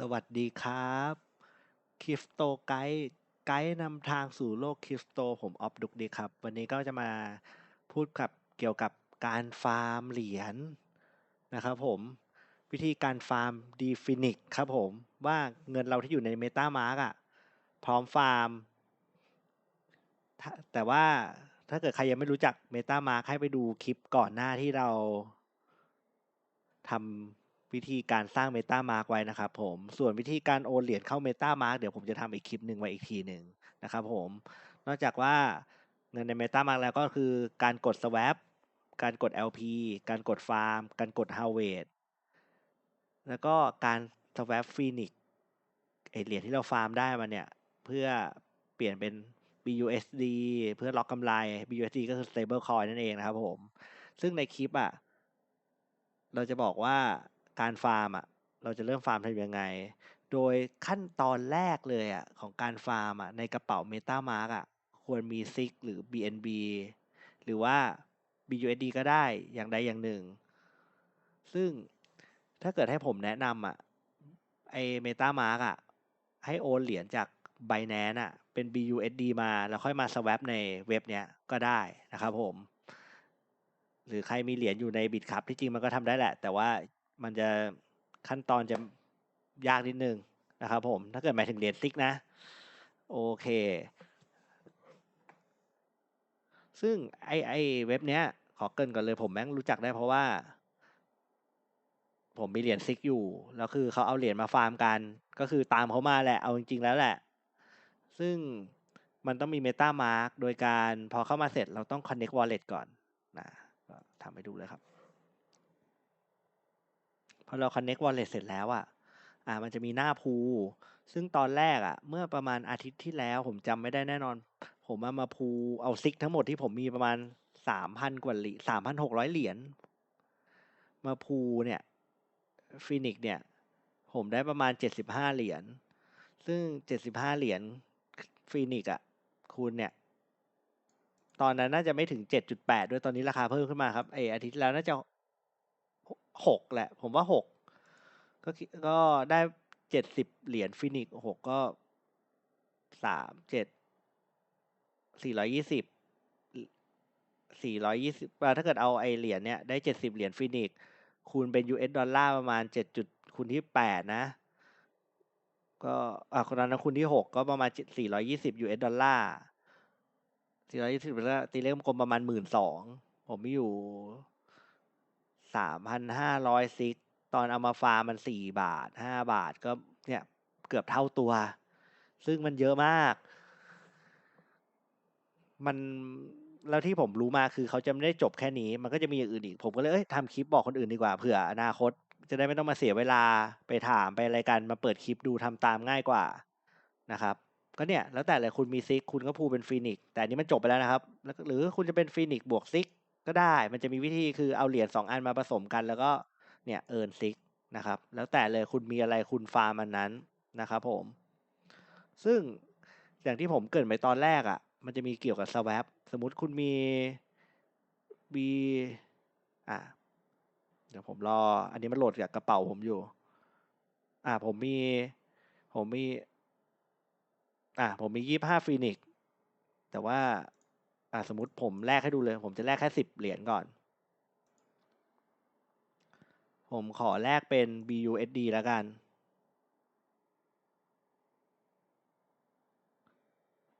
สวัสดีครับคริปโตไกด์ไกด์นำทางสู่โลกคริปโตผมออฟดุกดีครับ วันนี้ก็จะมาพูดกับเกี่ยวกับการฟาร์มเหรียญนะครับผมวิธีการฟาร์มดีฟินิกครับผมว่าเงินเราที่อยู่ใน MetaMask อะพร้อมฟาร์ม แต่ว่าถ้าเกิดใครยังไม่รู้จัก MetaMask ให้ไปดูคลิปก่อนหน้าที่เราทำ วิธีการสร้าง MetaMask ไว้นะครับผมส่วนวิธีการโอนเหรียญเข้า MetaMask เดี๋ยวผมจะทำอีกคลิปหนึ่งไว้อีกทีหนึ่งนะครับผมนอกจากว่าเงินใน MetaMask แล้วก็คือการกด swap การกด LP การกดฟาร์ม การกด harvest แล้วก็การ swap phoenix เหรียญที่เราฟาร์มได้มาเนี่ย เพื่อเปลี่ยนเป็น BUSD เพื่อล็อกกำไร BUSD ก็คือ stable coin นั่นเองนะครับผม ซึ่งในคลิปอะ เราจะบอกว่า การฟาร์มอะเราจะเริ่มฟาร์มทำยังไง โดยขั้นตอนแรกเลยอะของการฟาร์มอะในกระเป๋า MetaMask อะควรมี SIG หรือ BNB หรือว่า BUSD ก็ได้อย่างใดอย่างหนึ่ง ซึ่งถ้าเกิดให้ผมแนะนำอะไอ MetaMask อะให้โอนเหรียญจาก Binance อะเป็น BUSD มาแล้วค่อยมา swap ในเว็บเนี้ยก็ได้นะครับผม หรือใครมีเหรียญอยู่ในบิตครับที่จริงมันก็ทำได้แหละ แต่ว่า มันจะขั้นตอนจะยากนิดนึงนะครับผม ถ้าเกิดหมายถึงเหรียญซิกนะ โอเค ซึ่งไอไอเว็บเนี้ย ขอเกินก่อนเลยผมแม่งรู้จักได้เพราะว่า ผมมีเหรียญซิกอยู่ แล้วคือเขาเอาเหรียญมาฟาร์มกัน ก็คือตามเขามาแหละ เอาจริง ๆ แล้วแหละ ซึ่งมันต้องมี MetaMask โดยการพอเข้ามาเสร็จเราต้อง Connect Wallet ก่อนนะทำให้ดูเลยครับ พอเรา Connect Wallet เสร็จแล้วอะอ่ามันจะมีหน้าพูซึ่งตอนแรกอะ เมื่อประมาณอาทิตย์ที่แล้ว ผมจำไม่ได้แน่นอน ผมเอามาพูเอาซิกทั้งหมดที่ผมมีประมาณสามพันกว่าเหรียญสามพันหกร้อยเหรียญมาพูเนี่ยฟินิกเนี่ย ผมได้ประมาณเจ็ดสิบห้าเหรียญซึ่งเจ็ดสิบห้าเหรียญฟินิกอะคูณเนี่ย ตอนนั้นน่าจะไม่ถึงเจ็ดจุดแปดด้วยตอนนี้ราคาเพิ่มขึ้นมาครับไออาทิตย์ที่แล้วน่าจะ หกแหละ ผมว่าหกก็ก็ได้เจ็ดสิบเหรียญฟินิกหกก็สามเจ็ดสี่ร้อยยี่สิบสี่ร้อยี่สิบถ้าเกิดเอาไอเหรียญเนี้ยได้เจ็ดสิบเหรียญฟินิกคูณเป็น US ดอลลาร์ประมาณเจ็ดจุดคูณที่แปดนะ ก็อ่าคนนั้นคูณที่หกก็ประมาณสี่ร้อยยี่สิบ US ดอลลาร์สี่ร้อยยี่สิบแล้วตีเลขกลมประมาณหมื่นสองผมมีอยู่ สามพันห้าร้อยซิก ตอนเอามาฟาร์มมันสี่บาทห้าบาทก็เนี่ยเกือบเท่าตัว ซึ่งมันเยอะมาก มันแล้วที่ผมรู้มาคือเขาจะไม่ได้จบแค่นี้ มันก็จะมีอย่างอื่นอีก ผมก็เลยเอ้ยทำคลิปบอกคนอื่นดีกว่าเผื่ออนาคต จะได้ไม่ต้องมาเสียเวลาไปถามไปอะไรกันมาเปิดคลิปดูทำตามง่ายกว่านะครับ ก็เนี่ยแล้วแต่เลยคุณมีซิกคุณก็พูเป็นฟีนิกแต่อันนี้มันจบไปแล้วนะครับ หรือคุณจะเป็นฟีนิกบวกซิก ก็ได้มันจะมีวิธีคือเอาเหรียญสองอันมาผสมกัน แล้วก็เนี่ยเอิร์นซิกนะครับ แล้วแต่เลยคุณมีอะไรคุณฟาร์มมันนั้นนะครับผม ซึ่งอย่างที่ผมเกิดไปตอนแรกอะ่ะ มันจะมีเกี่ยวกับ swap สมมติคุณมี B อะเดี๋ยวผมรอ อันนี้มันโหลดจากกระเป๋าผมอยู่ อะผมมี ผมมี อะผมมียี่ห้าฟีนิกแต่ว่า อะสมมติผมแลกให้ดูเลย ผมจะแลกแค่สิบเหรียญก่อน ผมขอแลกเป็น BUSD แล้วกัน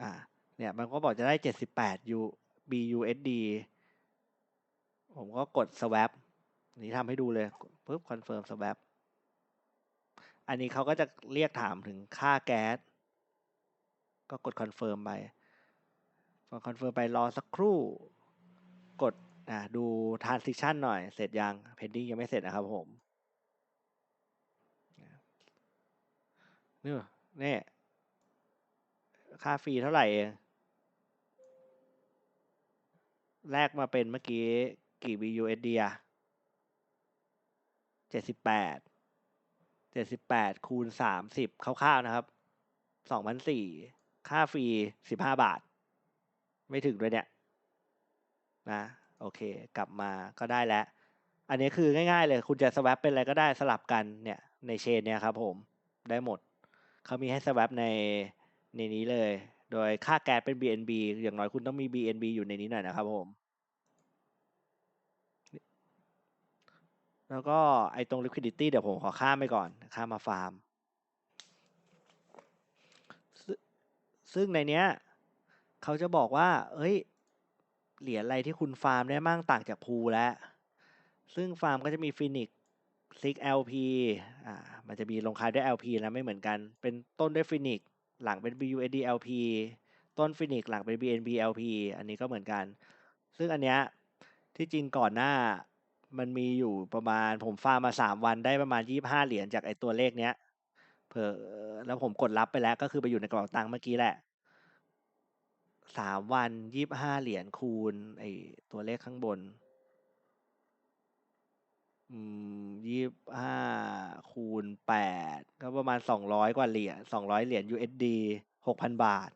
อ่า เนี่ยมันก็บอกจะได้เจ็ดสิบแปด U BUSD ผมก็กด swap นี่ทำให้ดูเลยปุ๊บ confirm swap อันนี้เขาก็จะเรียกถามถึงค่าแก๊ส ก็กด confirm ไป พอ confirm ไปรอสักครู่ กดอ่าดู transition หน่อย เสร็จยัง pending ยังไม่เสร็จนะครับผมนี่นี่ค่าฟรีเท่าไหร่เองแลกมาเป็นเมื่อกี้กี่ BUSD อะเจ็ดสิบแปด เจ็ดสิบแปดคูณสามสิบคร่าวๆนะครับ สองพันสี่ ค่าฟรีสิบห้าบาท ไม่ถึงด้วยเนี่ยนะโอเค กลับมาก็ได้แล้ว อันนี้คือง่ายๆเลย คุณจะสวัปเป็นอะไรก็ได้สลับกันเนี่ยในเชนเนี่ยครับผมได้หมด เขามีให้สว a ปในในนี้เลย โดยค่าแก๊สเป็น BNB อย่างน้อยคุณต้องมี BNB อยู่ในนี้หน่อยนะครับผม แล้วก็ไอ้ตรง liquidity เดี๋ยวผมขอข้ามไปก่อน ข้ามมาฟาร์มซซึ่งในเนี้ย เขาจะบอกว่า เอ้ย เหรียญอะไรที่คุณฟาร์มได้มั่งต่างจากพูแล้ว ซึ่งฟาร์มก็จะมีฟินิกซิก LP อ่า มันจะมีลงท้ายด้วย LP นะไม่เหมือนกัน เป็นต้นด้วยฟินิกหลังเป็น BUSD LP ต้นฟินิกหลังเป็น BNB LP อันนี้ก็เหมือนกัน ซึ่งอันเนี้ยที่จริงก่อนหน้ามันมีอยู่ประมาณผมฟาร์มมาสามวันได้ประมาณยี่ห้าเหรียญจากไอตัวเลขเนี้ยเผอแล้วผมกดรับไปแล้วก็คือไปอยู่ในกระเป๋าตังค์เมื่อกี้แหละ สามวันยี่บห้าเหรียญคูณไอตัวเลขข้างบน อืมยี่ห้าคูณแปดก็ประมาณสองร้อยกว่าเหรียญสองร้อยเหรียญ USD หกพันบาท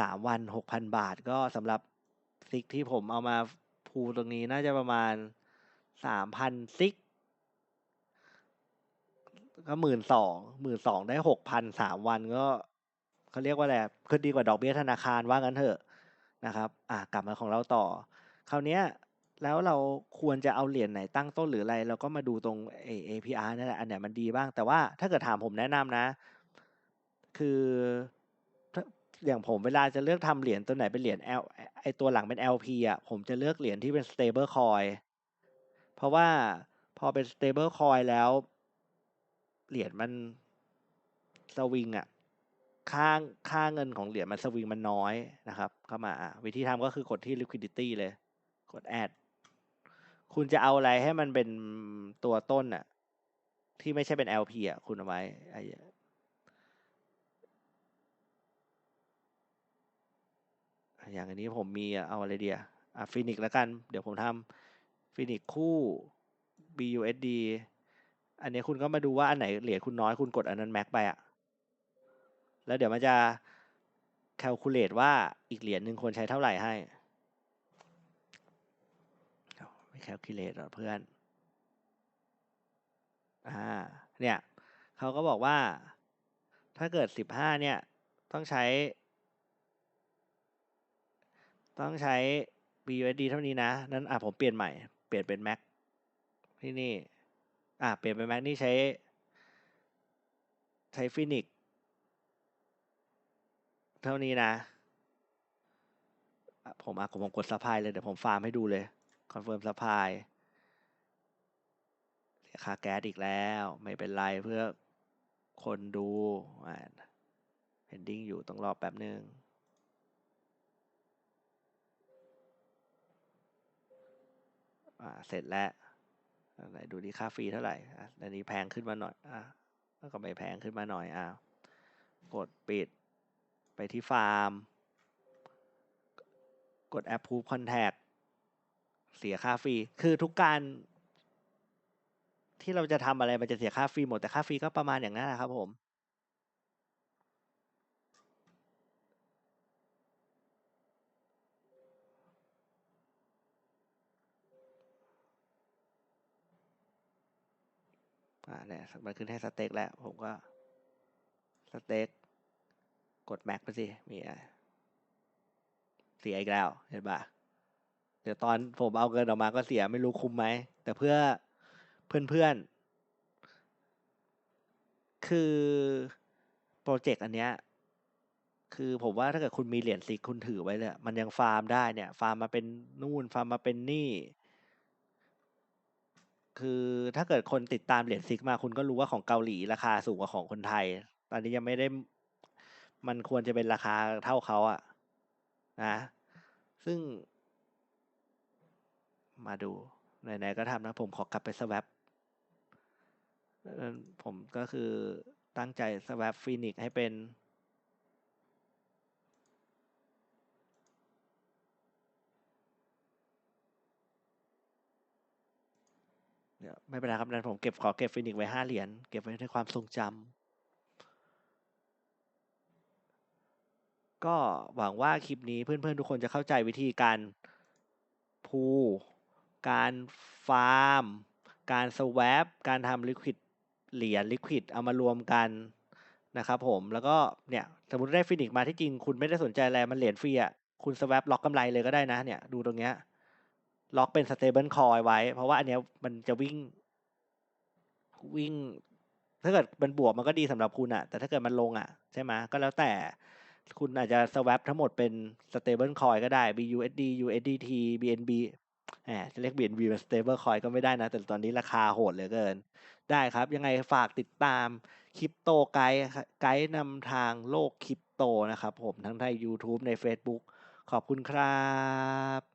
สามวันหกพันบาทก็สำหรับซิกที่ผมเอามาพูตรงนี้น่าจะประมาณสามพันซิก ก็หมื่นสองหมื่นสองได้หกพันสามวันก็ เขาเรียกว่าอะไรคือดีกว่าดอกเบี้ยธนาคารว่างั้นเถอะนะครับ อะกลับมาของเราต่อ คราวเนี้ยแล้วเราควรจะเอาเหรียญไหนตั้งต้นหรืออะไร เราก็มาดูตรง APR นั่นแหละอันไหนมันดีบ้าง แต่ว่าถ้าเกิดถามผมแนะนำนะ คืออย่างผมเวลาจะเลือกทำเหรียญตัวไหนเป็นเหรียญ L ไอตัวหลังเป็น LP อะผมจะเลือกเหรียญที่เป็น stable coin เพราะว่าพอเป็น stable coin แล้ว เหรียญมันสวิงอะ ค่าค่าเงินของเหรียญมันสวิงมันน้อยนะครับ เข้ามาวิธีทำก็คือกดที่ liquidity เลย กด add คุณจะเอาอะไรให้มันเป็นตัวต้นอะที่ไม่ใช่เป็น LP อะคุณเอาไว้ไออย่างอันนี้ผมมีเอาอะไรเดียอะฟินิกแล้วกัน เดี๋ยวผมทำฟินิกคู่ BUSD อันนี้คุณก็มาดูว่าอันไหนเหรียญคุณน้อยคุณกดอันนั้นแม็กไปอะ แล้วเดี๋ยวมันจะ calculate ว่าอีกเหรียญหนึ่งควรใช้เท่าไหร่ให้ไม่ calculate หรอเพื่อนอ่าเนี่ยเขาก็บอกว่า ถ้าเกิดสิบห้าเนี่ย ต้องใช้ ต้องใช้ BUSD เท่านี้นะ นั้นอะผมเปลี่ยนใหม่ เปลี่ยนเป็น Mac ที่นี่ อะเปลี่ยนเป็น Mac นี่ใช้ ใช้ฟินิก เท่านี้นะ ผมอะผมกดสปายเลย เดี๋ยวผมฟาร์มให้ดูเลยคอนเฟิร์มสปายเสียค่าแก๊สอีกแล้ว ไม่เป็นไรเพื่อคนดูอ่า pending อยู่ต้องรอแป๊บนึงอ่าเสร็จแล้วไหนดูดีค่าฟรีเท่าไหร่อันนี้แพงขึ้นมาหน่อยอะแล้วก็ไม่แพงขึ้นมาหน่อยอะกดปิด ไปที่ฟาร์ม กด approve contact เสียค่าฟรี คือทุกการ ที่เราจะทำอะไรมันจะเสียค่าฟรีหมด แต่ค่าฟรีก็ประมาณอย่างนั้นแหละครับผมอ่าเนี่ยมันขึ้นให้สเต็กแล้ว ผมก็สเต็ก กดแม็กไปสิมีอะไรเสียอีกแล้วเห็นปะเดี๋ยวตอนผมเอาเงินออกมาก็เสียไม่รู้คุ้มไหม แต่เพื่อเพื่อนๆ คือโปรเจกต์อันเนี้ยคือผมว่าถ้าเกิดคุณมีเหรียญซิคุณถือไว้เลยมันยังฟาร์มได้เนี่ย ฟาร์มมาเป็นนู่นฟาร์มมาเป็นนี่ คือถ้าเกิดคนติดตามเหรียญซิกมาคุณก็รู้ว่าของเกาหลีราคาสูงกว่าของคนไทย ตอนนี้ยังไม่ได้ มันควรจะเป็นราคาเท่าเขาอะนะ ซึ่ง มาดู ไหนๆก็ทำนะ ผมขอกลับไปสว a ปผมก็คือตั้งใจสว a ปฟินิกให้เป็นเดี๋ยวไม่เป็นไรครับนั้นผมเก็บขอเก็บฟินิกไว้ห้าเหรียญเก็บไว้ในความทรงจ ก็หวังว่าคลิปนี้เพื่อนๆ ทุกคนจะเข้าใจวิธีการพูการฟาร์ม การสว a ปการทำลิควิดเหรียญลิควิดเอามารวมกันนะครับผมแล้วก็เนี่ยสมมติได้ฟินิกมาที่จริงคุณไม่ได้สนใจอะไรมันเหรียญฟรีอะคุณสว a p ล็อกกำไรเลยก็ได้นะเนี่ยดูตรงเนี้ยล็อกเป็นสเตเบิลคอยไว้ เพราะว่าอันเนี้ยมันจะวิ่ง วิ่ง ถ้าเกิดมันบวกมันก็ดีสำหรับคุณอะแต่ถ้าเกิดมันลงอะใช่ไหมก็แล้วแต่ คุณอาจจะสว a p ทั้งหมดเป็น stable coin ก็ได้ BUSD USDT BNB แหมจะเรียก BNB เป็น stable coin ก็ไม่ได้นะ แต่ตอนนี้ราคาโหดเหลือเกิน ได้ครับ ยังไงฝากติดตามคริปโตไกด์ไกด์นำทางโลกคริปโตนะครับผมทั้งใน YouTube ใน Facebook ขอบคุณครับ